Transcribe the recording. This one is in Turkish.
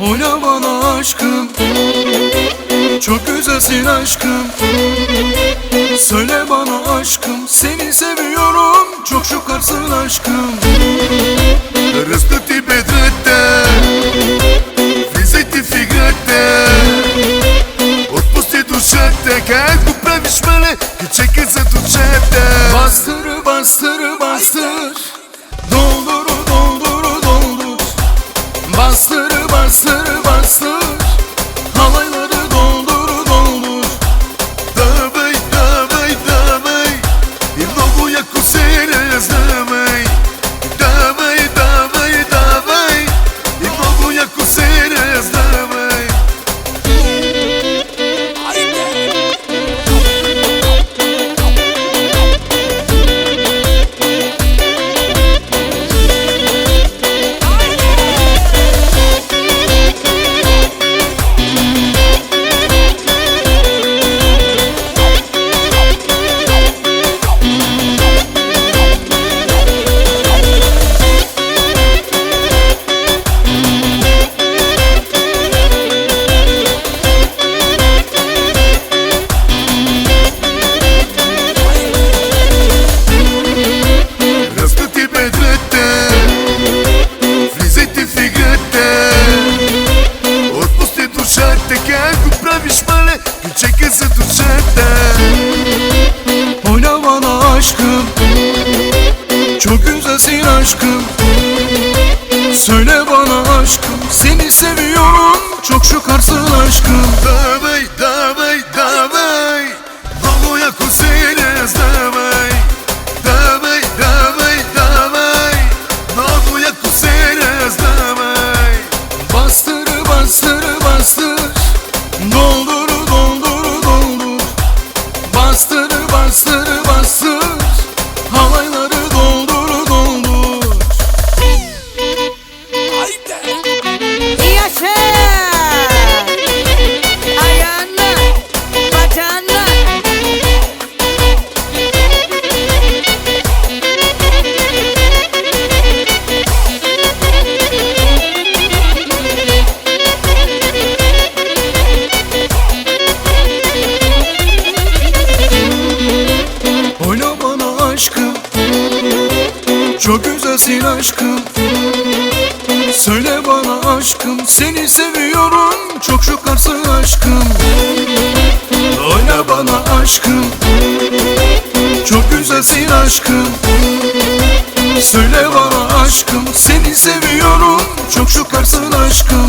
Oyna bana aşkım Çok güzelsin aşkım Söyle bana aşkım Seni seviyorum Çok şokarsın aşkım Resta ti bedrete Влизай ти в играта Отпусти душата Как го правиш, мале? Качекай за душата sır Küçük kızı tut cepten Oyna bana aşkım. Çok güzelsin aşkım. Söyle bana aşkım Seni seviyorum. Çok güzelsin aşkım. Söyle bana aşkım Seni seviyorum. Çok şokarsın aşkım. Oyna bana aşkım. Çok güzelsin aşkım. Söyle bana aşkım Seni seviyorum. Çok şokarsın aşkım